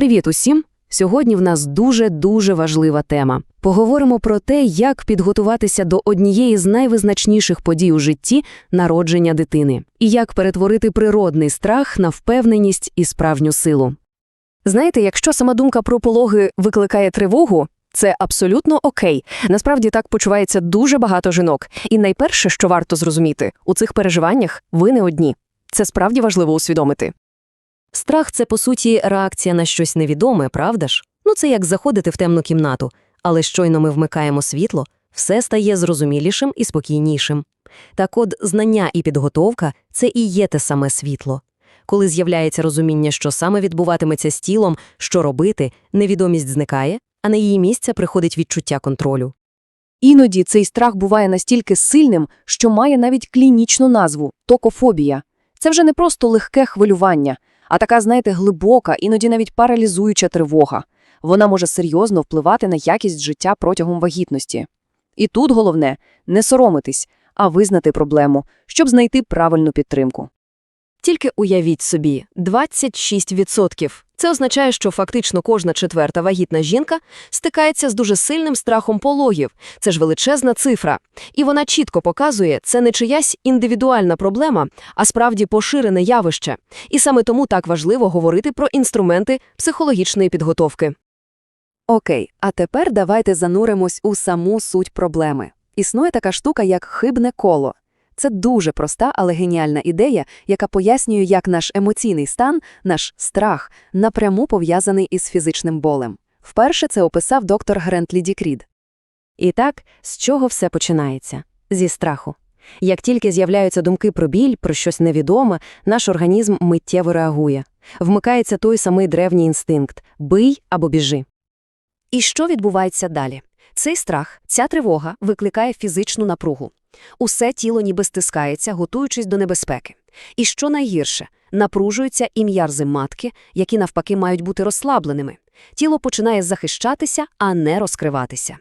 Привіт усім! Сьогодні в нас дуже-дуже важлива тема. Поговоримо про те, як підготуватися до однієї з найвизначніших подій у житті народження дитини, і як перетворити природний страх на впевненість і справжню силу. Знаєте, якщо сама думка про пологи викликає тривогу, це абсолютно окей. Насправді так почувається дуже багато жінок. І найперше, що варто зрозуміти, у цих переживаннях ви не одні. Це справді важливо усвідомити. Страх це, по суті, реакція на щось невідоме, правда ж? Ну, це як заходити в темну кімнату, але щойно ми вмикаємо світло, все стає зрозумілішим і спокійнішим. Так от, знання і підготовка це і є те саме світло. Коли з'являється розуміння, що саме відбуватиметься з тілом, що робити, невідомість зникає, а на її місце приходить відчуття контролю. Іноді цей страх буває настільки сильним, що має навіть клінічну назву токофобія. Це вже не просто легке хвилювання, а така, знаєте, глибока, іноді навіть паралізуюча тривога. Вона може серйозно впливати на якість життя протягом вагітності. І тут головне не соромитись, а визнати проблему, щоб знайти правильну підтримку. Тільки уявіть собі, 26%. Це означає, що фактично кожна четверта вагітна жінка стикається з дуже сильним страхом пологів. Це ж величезна цифра. І вона чітко показує, це не чиясь індивідуальна проблема, а справді поширене явище. І саме тому так важливо говорити про інструменти психологічної підготовки. Окей, а тепер давайте зануримось у саму суть проблеми. Існує така штука, як хибне коло. Це дуже проста, але геніальна ідея, яка пояснює, як наш емоційний стан, наш страх, напряму пов'язаний із фізичним болем. Вперше це описав доктор Грентлі Дікрід. І так, з чого все починається? Зі страху. Як тільки з'являються думки про біль, про щось невідоме, наш організм миттєво реагує. Вмикається той самий древній інстинкт – бий або біжи. І що відбувається далі? Цей страх, ця тривога викликає фізичну напругу. Усе тіло ніби стискається, готуючись до небезпеки. І що найгірше, напружуються і м'ярзи матки, які навпаки мають бути розслабленими. Тіло починає захищатися, а не розкриватися.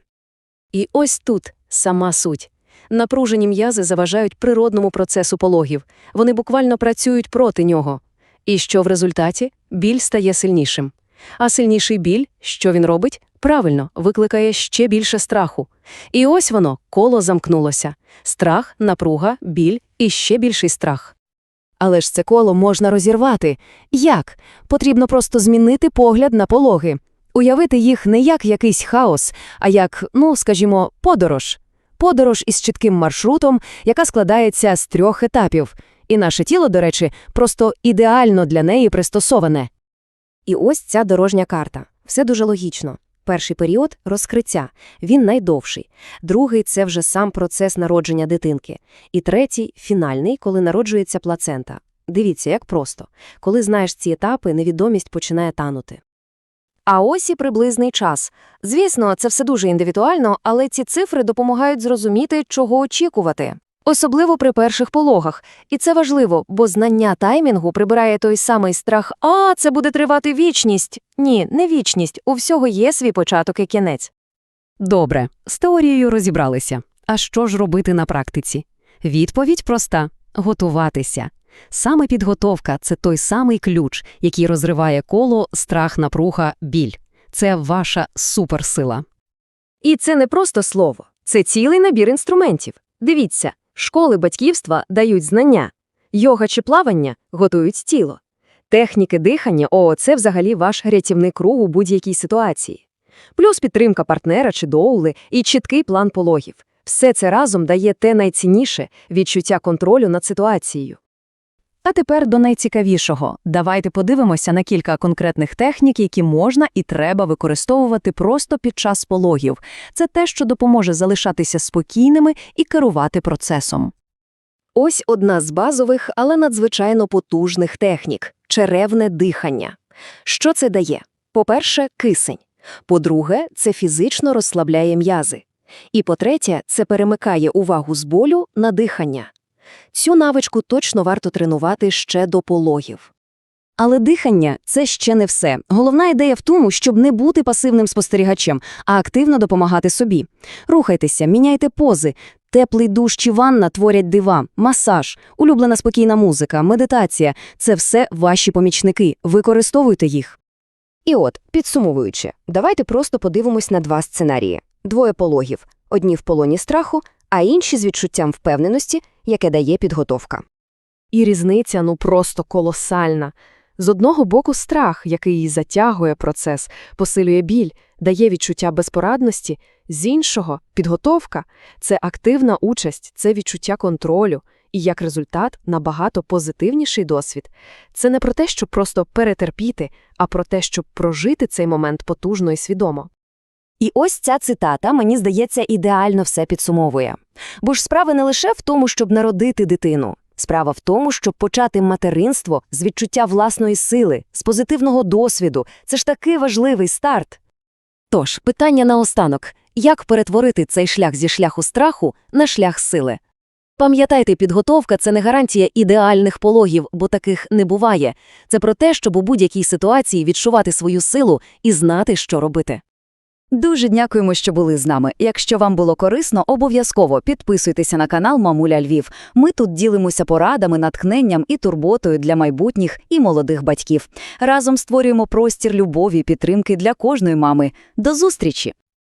І ось тут сама суть. Напружені м'язи заважають природному процесу пологів. Вони буквально працюють проти нього. І що в результаті? Біль стає сильнішим. А сильніший біль, що він робить? Правильно, викликає ще більше страху. І ось воно, коло замкнулося. Страх, напруга, біль і ще більший страх. Але ж це коло можна розірвати. Як? Потрібно просто змінити погляд на пологи. Уявити їх не як якийсь хаос, а як, ну, скажімо, подорож. Подорож із чітким маршрутом, яка складається з трьох етапів. І наше тіло, до речі, просто ідеально для неї пристосоване. І ось ця дорожня карта. Все дуже логічно. Перший період розкриття, він найдовший. Другий це вже сам процес народження дитинки. І третій фінальний, коли народжується плацента. Дивіться, як просто. Коли знаєш ці етапи, невідомість починає танути. А ось і приблизний час. Звісно, це все дуже індивідуально, але ці цифри допомагають зрозуміти, чого очікувати. Особливо при перших пологах. І це важливо, бо знання таймінгу прибирає той самий страх «А, це буде тривати вічність». Ні, не вічність, у всього є свій початок і кінець. Добре, з теорією розібралися. А що ж робити на практиці? Відповідь проста – готуватися. Саме підготовка – це той самий ключ, який розриває коло, страх, напруга, біль. Це ваша суперсила. І це не просто слово, це цілий набір інструментів. Дивіться, школи батьківства дають знання, йога чи плавання готують тіло. Техніки дихання о, це взагалі ваш рятівний круг у будь-якій ситуації. Плюс підтримка партнера чи доули і чіткий план пологів. Все це разом дає те найцінніше відчуття контролю над ситуацією. А тепер до найцікавішого. Давайте подивимося на кілька конкретних технік, які можна і треба використовувати просто під час пологів. Це те, що допоможе залишатися спокійними і керувати процесом. Ось одна з базових, але надзвичайно потужних технік черевне дихання. Що це дає? По-перше, кисень. По-друге, це фізично розслабляє м'язи. І по-третє, це перемикає увагу з болю на дихання. Цю навичку точно варто тренувати ще до пологів. Але дихання це ще не все. Головна ідея в тому, щоб не бути пасивним спостерігачем, а активно допомагати собі. Рухайтеся, міняйте пози. Теплий душ чи ванна творять дива, масаж, улюблена спокійна музика, медитація це все ваші помічники. Використовуйте їх. І от, підсумовуючи, давайте просто подивимось на два сценарії. Двоє пологів. Одні в полоні страху, а інші з відчуттям впевненості, яке дає підготовка. І різниця ну просто колосальна. З одного боку страх, який затягує процес, посилює біль, дає відчуття безпорадності, з іншого – підготовка – це активна участь, це відчуття контролю, і як результат – набагато позитивніший досвід. Це не про те, щоб просто перетерпіти, а про те, щоб прожити цей момент потужно і свідомо. І ось ця цитата, мені здається, ідеально все підсумовує. Бо ж справа не лише в тому, щоб народити дитину. Справа в тому, щоб почати материнство з відчуття власної сили, з позитивного досвіду. Це ж такий важливий старт. Тож, питання наостанок. Як перетворити цей шлях зі шляху страху на шлях сили? Пам'ятайте, підготовка – це не гарантія ідеальних пологів, бо таких не буває. Це про те, щоб у будь-якій ситуації відчувати свою силу і знати, що робити. Дуже дякуємо, що були з нами. Якщо вам було корисно, обов'язково підписуйтеся на канал Мамуля Львів. Ми тут ділимося порадами, натхненням і турботою для майбутніх і молодих батьків. Разом створюємо простір любові і підтримки для кожної мами. До зустрічі!